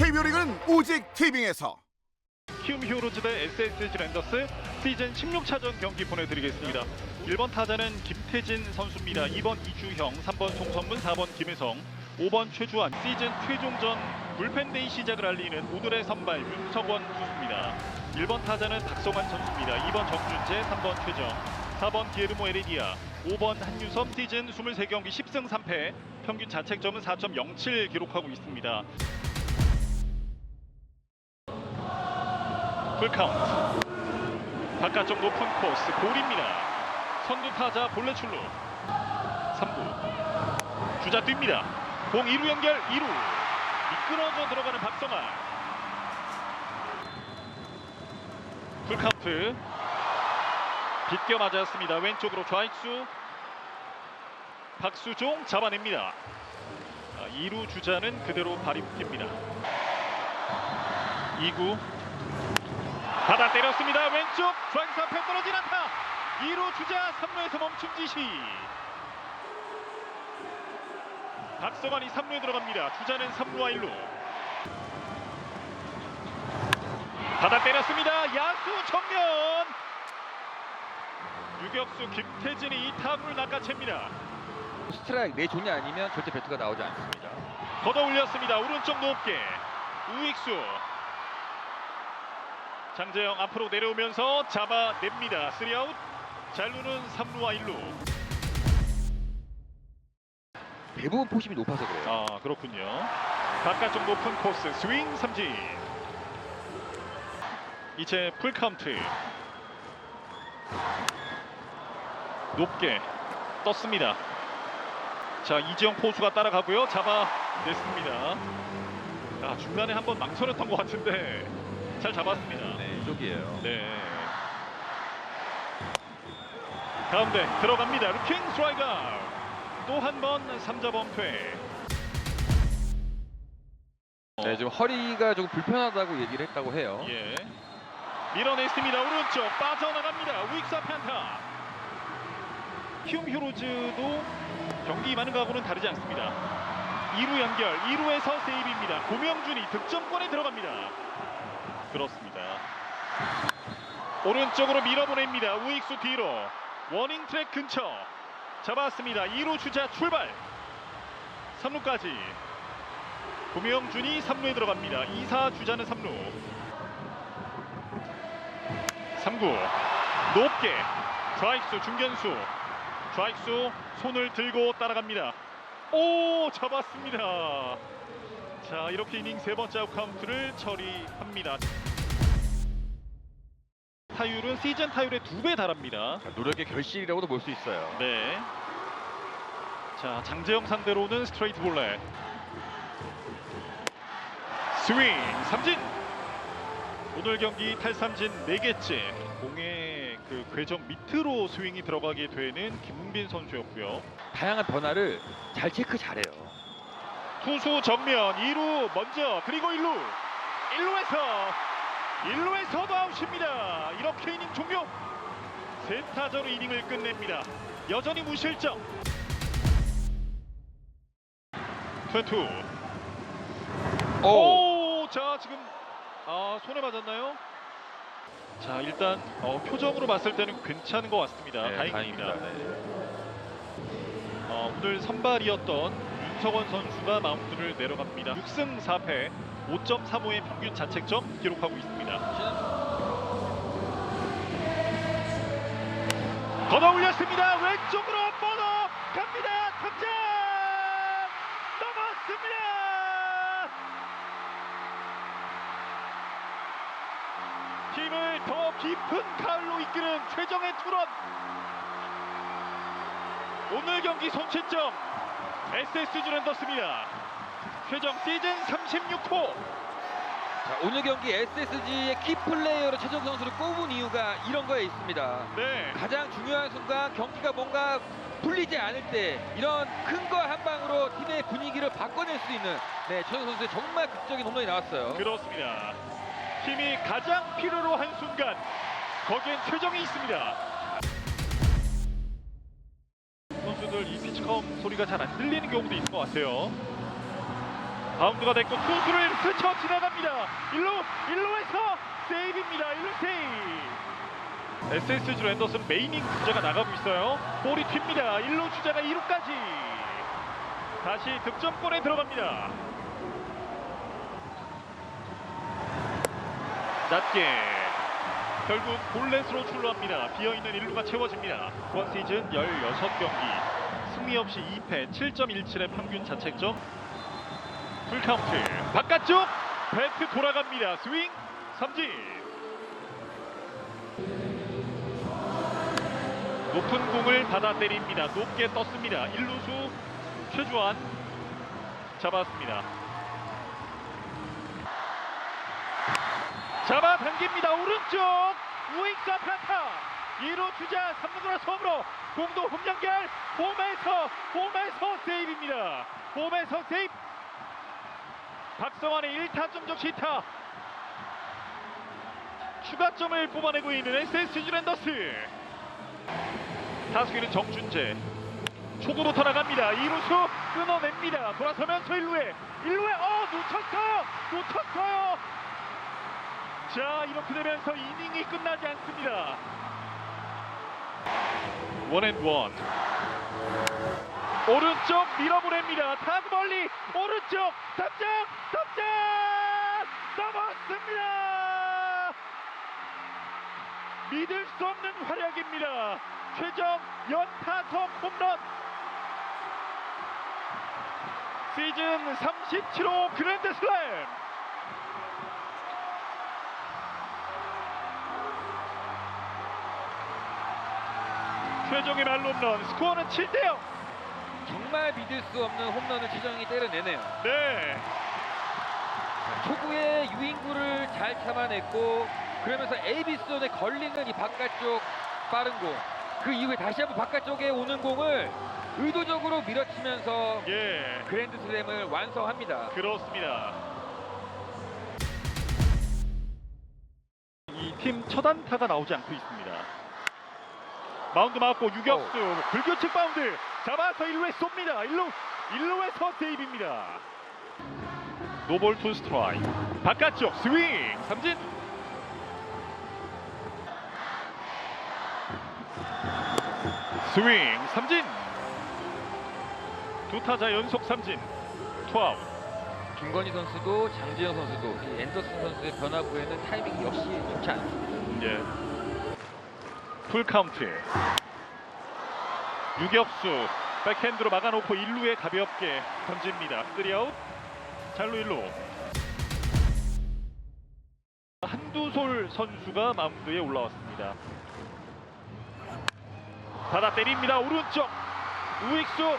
KBO 리그는 오직 티빙에서 키움 히어로즈 대 SSG 랜더스 시즌 16차전 경기 보내드리겠습니다. 1번 타자는 김태진 선수입니다. 2번 이주형, 3번 송선문, 4번 김혜성, 5번 최주환. 시즌 최종전 불펜데이 시작을 알리는 오늘의 선발 윤석원 투수입니다. 1번 타자는 박성환 선수입니다. 2번 정준재, 3번 최정, 4번 기에르모 에레디아, 5번 한유섭 시즌 23경기 10승 3패, 평균 자책점은 4.07 기록하고 있습니다. 풀카운트. 바깥쪽 높은 코스 볼입니다. 선두 타자 볼레 출루. 3구. 주자 뜁니다. 공 2루 연결 2루. 미끄러져 들어가는 박성환 풀카운트. 빗겨 맞았습니다. 왼쪽으로 좌익수. 박수종 잡아냅니다. 2루 주자는 그대로 발이 묶입니다. 2구 받아 때렸습니다. 왼쪽 좌익수 앞에 떨어진 안타. 2루 주자 3루에서 멈춤 지시. 박성환이 3루에 들어갑니다. 주자는 3루와 1루. 받아 때렸습니다. 야수 정면. 유격수 김태진이 이 타구를 낚아챕니다. 스트라이크 내 존이 아니면 절대 배트가 나오지 않습니다. 걷어 올렸습니다. 오른쪽 높게 우익수 장재영 앞으로 내려오면서 잡아냅니다. 3아웃 잘루는 3루와 1루. 대부분 포심이 높아서 그래요. 아 그렇군요. 바깥쪽 높은 코스 스윙 삼진. 이제 풀 카운트. 높게 떴습니다. 자 이지영 포수가 따라가고요. 잡아냈습니다. 아 중간에 한번 망설였던 것 같은데 잘 잡았습니다. 네, 이쪽이에요. 네. 가운데 들어갑니다. 루킹 스트라이크 또한 번 3자 범퇴. 네, 지금 허리가 조금 불편하다고 얘기를 했다고 해요. 예. 밀어냈습니다. 오른쪽 빠져나갑니다. 앞에 안타. 키움 히어로즈도 경기 많은 거하고는 다르지 않습니다. 2루 연결, 2루에서 세이브입니다. 고명준이 득점권에 들어갑니다. 그렇습니다. 오른쪽으로 밀어보냅니다. 우익수 뒤로 워닝 트랙 근처 잡았습니다. 2루 주자 출발. 3루까지 고명준이 3루에 들어갑니다. 2사 주자는 3루. 3구 높게 좌익수 중견수 좌익수 손을 들고 따라갑니다. 오 잡았습니다. 자 이렇게 이닝 세 번째 아웃 카운트를 처리합니다. 타율은 시즌 타율의 두 배 달합니다. 자, 노력의 결실이라고도 볼 수 있어요. 네. 자 장재영 상대로는 스트레이트 볼넷. 스윙 삼진. 오늘 경기 탈삼진 4개째. 공의 그 궤적 밑으로 스윙이 들어가게 되는 김웅빈 선수였고요. 다양한 변화를 잘 체크 잘해요. 투수 정면 2루 먼저 그리고 1루 1루에서 1루에서도 아웃입니다. 이렇게 이닝 종료. 세타자로 이닝을 끝냅니다. 여전히 무실점. 트웬투 오, 오 자 지금 아 손에 맞았나요? 자 일단 어, 표정으로 봤을 때는 괜찮은 것 같습니다. 네, 다행입니다. 다행입니다. 네. 어, 오늘 선발이었던 윤석원 선수가 마운드를 내려갑니다. 6승 4패, 5.35의 평균 자책점 기록하고 있습니다. 걷어 올렸습니다. 왼쪽으로 뻗어 갑니다. 탑장 넘었습니다. 팀을 더 깊은 가을로 이끄는 최정의 투런 오늘 경기 손채점 SSG 랜더스입니다. 최정 시즌 36호. 자, 오늘 경기 SSG의 키 플레이어로 최정 선수를 꼽은 이유가 이런 거에 있습니다. 네. 가장 중요한 순간 경기가 뭔가 풀리지 않을 때 이런 큰 거 한 방으로 팀의 분위기를 바꿔낼 수 있는 네, 최정 선수의 정말 극적인 홈런이 나왔어요. 그렇습니다. 팀이 가장 필요로 한 순간 거기엔 최정이 있습니다. 선수들 이 피치컴 소리가 잘 안 들리는 경우도 있는 것 같아요. 바운드가 됐고 투수를 스쳐 지나갑니다. 1루 1루에서 세이브입니다. 1루 세이브. SSG 랜더슨 메이닝 주자가 나가고 있어요. 볼이 튑니다. 1루 주자가 2루까지. 다시 득점권에 들어갑니다. 낮게 결국 볼넷으로 출루합니다. 비어있는 1루가 채워집니다. 이번 시즌 16경기 승리 없이 2패 7.17의 평균 자책점 풀카운트 바깥쪽 배트 돌아갑니다. 스윙 삼진 높은 공을 받아 때립니다. 높게 떴습니다. 1루수 최주환 잡았습니다. 잡아 당깁니다. 오른쪽 우익사 플란타 2루 주자 3루 돌아 처음으로 공도 홈 연결 홈에서 홈에서 세이브입니다. 홈에서 세이브 박성환의 1타점 적시타 추가점을 뽑아내고 있는 SSG 랜더스 타수기는 정준재 초구부터 나갑니다. 2루수 끊어냅니다. 돌아서면서 1루에 1루에 어 놓쳤어요. 놓쳤어요. 자 이렇게 되면서 이닝이 끝나지 않습니다. 원앤원 오른쪽 밀어보냅니다. 타구 멀리 오른쪽 탑장 탑장 넘었습니다. 믿을 수 없는 활약입니다. 최정 연타석 홈런 시즌 37호 그랜드슬램 최종의 말홈런 스코어는 7대0 정말 믿을 수 없는 홈런을 최정이 때려내네요. 네 초구에 유인구를 잘 참아냈고 그러면서 에이비스존에 걸리는 이 바깥쪽 빠른 공. 그 이후에 다시 한번 바깥쪽에 오는 공을 의도적으로 밀어치면서 예, 그랜드 슬램을 완성합니다. 그렇습니다. 이 팀 첫 안타가 나오지 않고 있습니다. 마운드 맞고 유격수. 불규칙 바운드. 잡아서 1루에 쏩니다. 1루 1루에서 세이브입니다. 노볼 투 스트라이크. 바깥쪽 스윙. 삼진. 스윙 삼진. 두 타자 연속 삼진. 투아웃. 김건희 선수도 장지영 선수도 이 앤더슨 선수의 변화구에는 타이밍이 역시 좋지 않습니다. 예. 풀 카운트. 유격수 백핸드로 막아놓고 1루에 가볍게 던집니다. 3아웃. 잘루 1루. 한두솔 선수가 마운드에 올라왔습니다. 받아 때립니다. 오른쪽. 우익수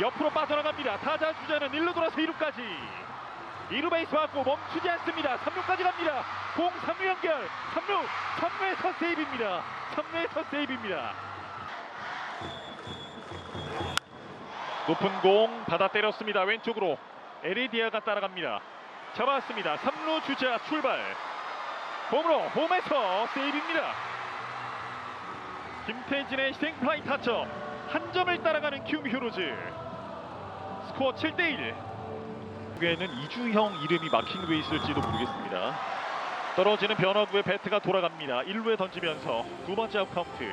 옆으로 빠져나갑니다. 타자 주자는 1루 돌아서 2루까지. 2루 베이스 맞고 멈추지 않습니다. 3루까지 갑니다. 공 3루 연결. 3루. 3루에서 세이브입니다. 3루에서 세이브입니다. 높은 공 받아 때렸습니다. 왼쪽으로 에레디아가 따라갑니다. 잡았습니다. 3루 주자 출발. 홈으로 홈에서 세이브입니다. 김태진의 희생 플라이 타점. 한 점을 따라가는 큐 히어로즈. 스코어 7대1. 에는 이주형 이름이 막힌 게 있을지도 모르겠습니다. 떨어지는 변화구에 배트가 돌아갑니다. 1루에 던지면서 두 번째 아웃 카운트.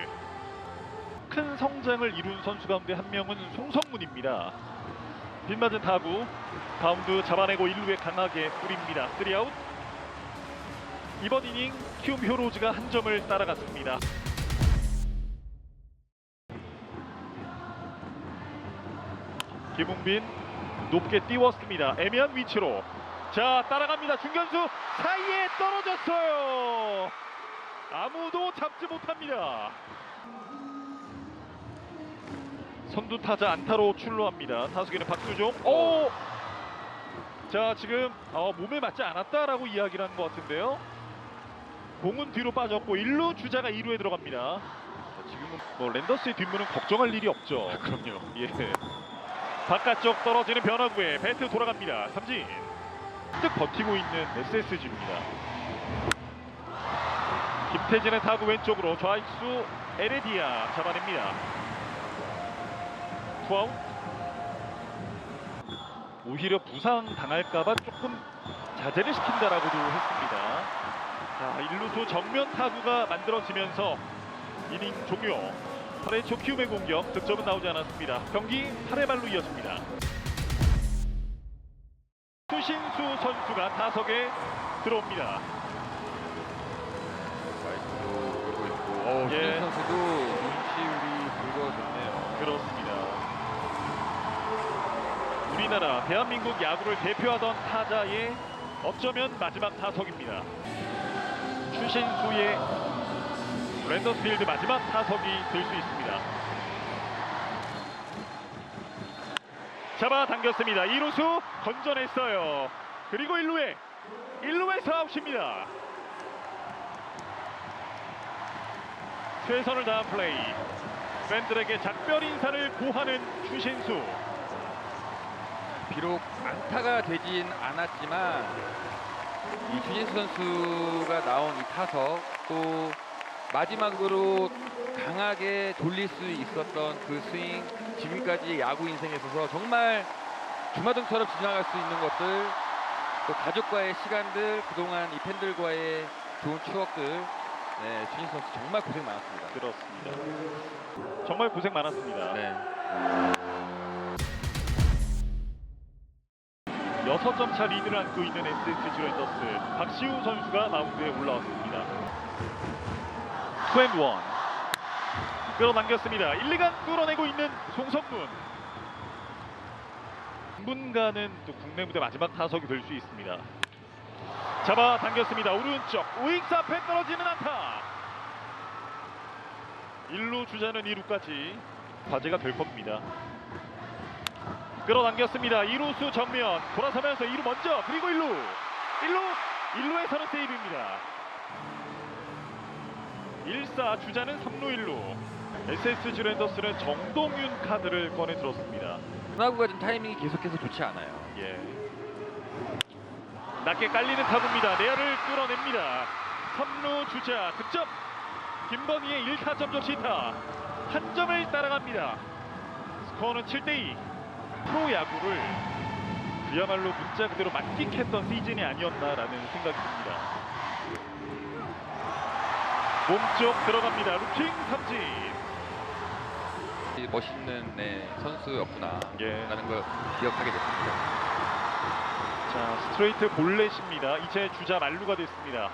큰 성장을 이룬 선수 가운데 한 명은 송성문입니다. 빗맞은 타구 바운드 잡아내고 1루에 강하게 뿌립니다. 3아웃. 이번 이닝 키움 히어로즈가 한 점을 따라갔습니다. 김웅빈 높게 띄웠습니다. 애매한 위치로 자 따라갑니다. 중견수 사이에 떨어졌어요. 아무도 잡지 못합니다. 선두 타자 안타로 출루합니다. 타수기는 박수종. 오! 자 지금 어, 몸에 맞지 않았다라고 이야기를 한것 같은데요. 공은 뒤로 빠졌고 1루 주자가 2루에 들어갑니다. 자, 지금은 뭐 랜더스의 뒷문은 걱정할 일이 없죠. 그럼요. 예. 바깥쪽 떨어지는 변화구에 배트 돌아갑니다. 삼진. 뜩 버티고 있는 SSG입니다. 김태진의 타구 왼쪽으로 좌익수 에레디아 잡아냅니다. 투아웃. 오히려 부상 당할까봐 조금 자제를 시킨다라고도 했습니다. 자, 일루수 정면 타구가 만들어지면서 이닝 종료. 8회 초 키움의 공격 득점은 나오지 않았습니다. 경기 8회 말로 이어집니다. 수신수 선수가 타석에 들어옵니다. 마이크도 그러고 있고 어, 예. 선수도 눈치울이 붉어졌네요. 그렇습니다. 우리나라 대한민국 야구를 대표하던 타자의 어쩌면 마지막 타석입니다. 추신수의 랜더스필드 마지막 타석이 될 수 있습니다. 잡아당겼습니다. 2루수 건져냈어요. 그리고 1루에 1루에서 아웃입니다. 최선을 다한 플레이. 팬들에게 작별 인사를 고하는 추신수. 비록 안타가 되진 않았지만 이 주진수 선수가 나온 이 타석 또 마지막으로 강하게 돌릴 수 있었던 그 스윙 지금까지 야구 인생에 있어서 정말 주마등처럼 지나갈 수 있는 것들 또 가족과의 시간들 그동안 이 팬들과의 좋은 추억들 네, 주진수 선수 정말 고생 많았습니다. 그렇습니다. 정말 고생 많았습니다. 네. 여섯 점차 리드를 안고 있는 SSG 랜더스 박시우 선수가 마운드에 올라왔습니다. 투앤원 끌어당겼습니다. 1, 2간 뚫어내고 있는 송성문. 당분간은 또 국내 무대 마지막 타석이 될 수 있습니다. 잡아 당겼습니다. 오른쪽 우익수 앞에 떨어지는 안타. 1루 주자는 2루까지 과제가 될 겁니다. 끌어당겼습니다. 2루수 정면 돌아서면서 2루 먼저 그리고 1루 1루 1루에서는 세이브입니다. 1사 주자는 3루 1루 SSG 랜더스는 정동윤 카드를 꺼내 들었습니다. 변화구가 좀 타이밍이 계속해서 좋지 않아요. 예. 낮게 깔리는 타구입니다. 내야를 뚫어냅니다. 3루 주자 득점. 김범희의 1타점 적시타 한 점을 따라갑니다. 스코어는 7대2. 프로 야구를 그야말로 문자 그대로 만끽했던 시즌이 아니었나라는 생각이 듭니다. 몸쪽 들어갑니다. 루킹 삼진. 이 멋있는 네, 선수였구나 예. 라는 걸 기억하게 됐습니다. 자 스트레이트 볼넷입니다. 이제 주자 만루가 됐습니다.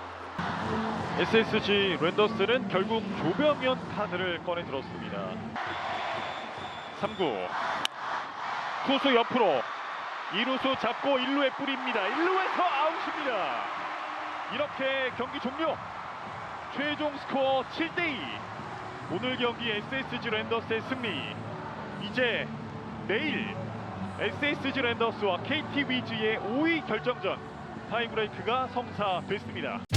SSG 랜더스는 결국 조병현 카드를 꺼내 들었습니다. 3구 투수 옆으로 2루수 잡고 1루에 뿌립니다. 1루에서 아웃입니다. 이렇게 경기 종료. 최종 스코어 7대2. 오늘 경기 SSG 랜더스의 승리. 이제 내일 SSG 랜더스와 KT 위즈의 5위 결정전 타이브레이크가 성사됐습니다.